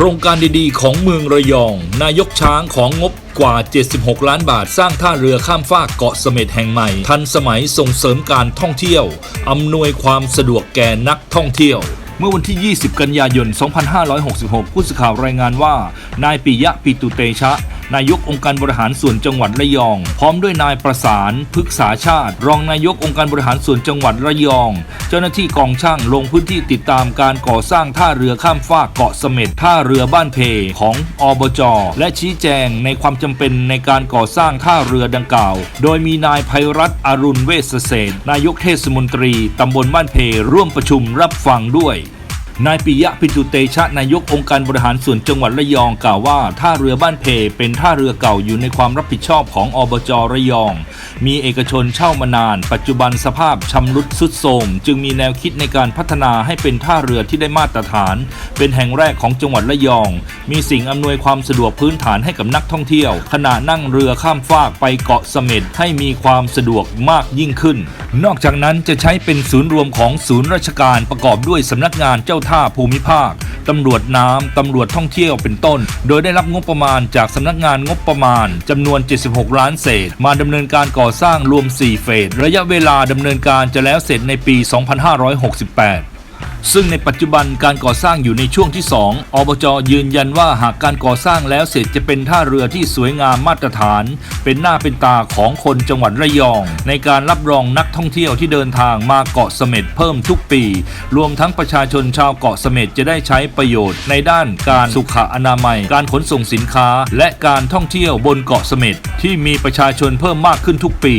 โครงการดีๆ ของเมืองระยอง นายกช้างของงบกว่า 76 ล้านบาทสร้างท่าเรือข้ามฟากเกาะเสม็ดแห่งใหม่ ทันสมัยส่งเสริมการท่องเที่ยว อำนวยความสะดวกแก่นักท่องเที่ยวเมื่อวันที่ 20 กันยายน 2566 ผู้สื่อข่าวรายงานว่า นายปิยะปิตุเตชะ นายกองค์การบริหารส่วนจังหวัดระยอง พร้อมด้วยนายประสานพฤกษาชาติ รองนายกองค์การบริหารส่วนจังหวัดระยอง เจ้าหน้าที่กองช่างลงพื้นที่ติดตามการก่อสร้างท่าเรือข้ามฟากเกาะเสม็ดท่าเรือบ้านเพของอบจ และชี้แจงในความจำเป็นในการก่อสร้างท่าเรือดังกล่าว โดยมีนายภัยรัตน์อรุณเวชเศษนายกเทศมนตรีตำบลบ้านเพร่วมประชุมรับฟังด้วย นายปิยะพิจุเตชะนายกองค์การบริหารส่วนจังหวัดระยองกล่าวว่าท่าเรือบ้านเพเป็นท่าเรือเก่าอยู่ในความรับผิดชอบของอบจระยอง มีเอกชนเช่ามานาน ปัจจุบันสภาพชำรุดสุดโทรมจึงมีแนวคิดในการพัฒนาให้เป็นท่าเรือที่ได้มาตรฐาน เป็นแห่งแรกของจังหวัดระยอง มีสิ่งอำนวยความสะดวกพื้นฐานให้กับนักท่องเที่ยว ขณะนั่งเรือข้ามฟากไปเกาะเสม็ดให้มีความสะดวกมากยิ่งขึ้น นอกจากนั้นจะใช้เป็นศูนย์รวมของศูนย์ราชการประกอบด้วยสำนักงานเจ้าท่าภูมิภาคตำรวจน้ำตำรวจท่องเที่ยวเป็นต้น โดยได้รับงบประมาณจากสำนักงานงบประมาณจำนวน 76 ล้านเศษ มาดำเนินการก่ออสร้างรวม 4 เฟส ระยะเวลาดำเนินการจะแล้วเสร็จในปี 2568 ซึ่งในปัจจุบันการก่อสร้างอยู่ในช่วงที่ 2 อบจยืนยันว่าหากการก่อสร้างแล้วเสร็จจะเป็นท่าเรือที่สวยงามมาตรฐาน เป็นหน้าเป็นตาของคนจังหวัดระยอง ในการรับรองนักท่องเที่ยวที่เดินทางมาเกาะเสม็ดเพิ่มทุกปี รวมทั้งประชาชนชาวเกาะเสม็ดจะได้ใช้ประโยชน์ ในด้านการสุขอนามัย การขนส่งสินค้า และการท่องเที่ยวบนเกาะเสม็ดที่มีประชาชนเพิ่มมากขึ้นทุกปี